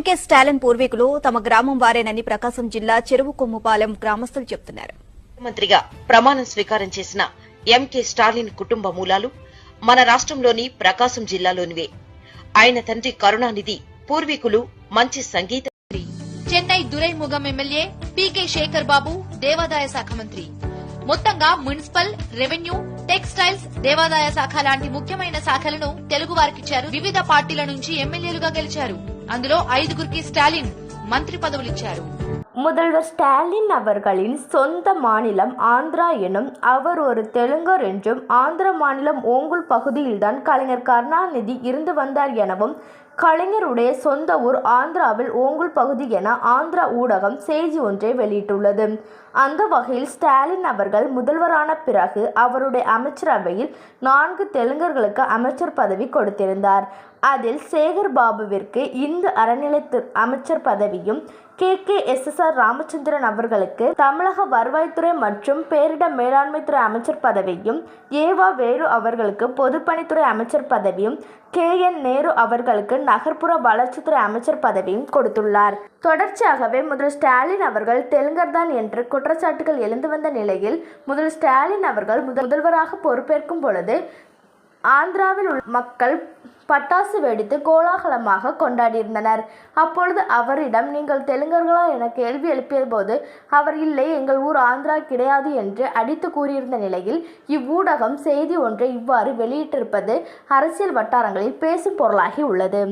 MK Stalin పూర్వీకులు తమ గ్రామం వారేనని ప్రకాశం జిల్లా చెరువు కొమ్ముపాలెం గ్రామస్తులు చెబుతున్నారు ముఖ్యమంత్రిగా ప్రమాణం స్వీకారం చేసిన ఎంకే స్టాలిన్ కుటుంబ మూలాలు మన రాష్ట్రంలోని ప్రకాశం జిల్లాలోనివే. ఆయన తండ్రి కరుణానిధి పూర్వీకులు మంచి సంగీత చెన్నై దురైముగం ఎమ్మెల్యే పీకే శేఖర్ బాబు దేవాదాయ శాఖ మంత్రి. మొత్తంగా మున్సిపల్ రెవెన్యూ టెక్స్టైల్స్ దేవాదాయ శాఖ లాంటి ముఖ్యమైన శాఖలను తెలుగు వారికిచ్చారు వివిధ పార్టీల నుంచి ఎమ్మెల్యేలుగా గెలిచారు. అందులో ఐదుగురికి స్టాలిన్ మంత్రి పదవులిచ్చారు. முதல்வர் ஸ்டாலின் அவர்களின் சொந்த மாநிலம் ஆந்திரா எனும் அவர் ஒரு தெலுங்கர் என்றும் ஆந்திர மாநிலம் ஓங்குல் பகுதியில்தான் கலைஞர் கருணாநிதி இருந்து வந்தார் எனவும் கலைஞருடைய சொந்த ஊர் ஆந்திராவில் ஓங்குல் பகுதி என ஆந்திரா ஊடகம் செய்தி ஒன்றை வெளியிட்டுள்ளது. அந்த வகையில் ஸ்டாலின் அவர்கள் முதல்வரான பிறகு அவருடைய அமைச்சரவையில் நான்கு தெலுங்கர்களுக்கு அமைச்சர் பதவி கொடுத்திருந்தார். அதில் சேகர் பாபுவிற்கு இந்து அறநிலைத்து அமைச்சர் பதவியும் K. K. S. S. R. Ramachandran அவர்களுக்கு தமிழக வருவாய்த்துறை மற்றும் பேரிட மேலாண்மைத்துறை அமைச்சர் பதவியும் ஏவா வேலு அவர்களுக்கு பொதுப்பணித்துறை அமைச்சர் பதவியும் கே. என். நேரு அவர்களுக்கு நகர்ப்புற வளர்ச்சித்துறை அமைச்சர் பதவியும் கொடுத்துள்ளார். தொடர்ச்சியாகவே முதல் ஸ்டாலின் அவர்கள் தெலுங்கர்தான் என்று குற்றச்சாட்டுகள் எழுந்து வந்த நிலையில் முதல் ஸ்டாலின் அவர்கள் முதல்வராக பொறுப்பேற்கும் பொழுது ஆந்திராவில் உள்ள மக்கள் பட்டாசு வெடித்து கோலாகலமாக கொண்டாடியிருந்தனர். அப்பொழுது அவரிடம் நீங்கள் தெலுங்கர்களா? என கேள்வி எழுப்பிய போது அவர் இல்லை எங்கள் ஊர் ஆந்திரா கிடையாது என்று அடித்து கூறியிருந்த நிலையில் இவ்வூடகம் செய்தி ஒன்றை இவ்வாறு வெளியிட்டிருப்பது அரசியல் வட்டாரங்களில் பேசும் பொருளாகி உள்ளது.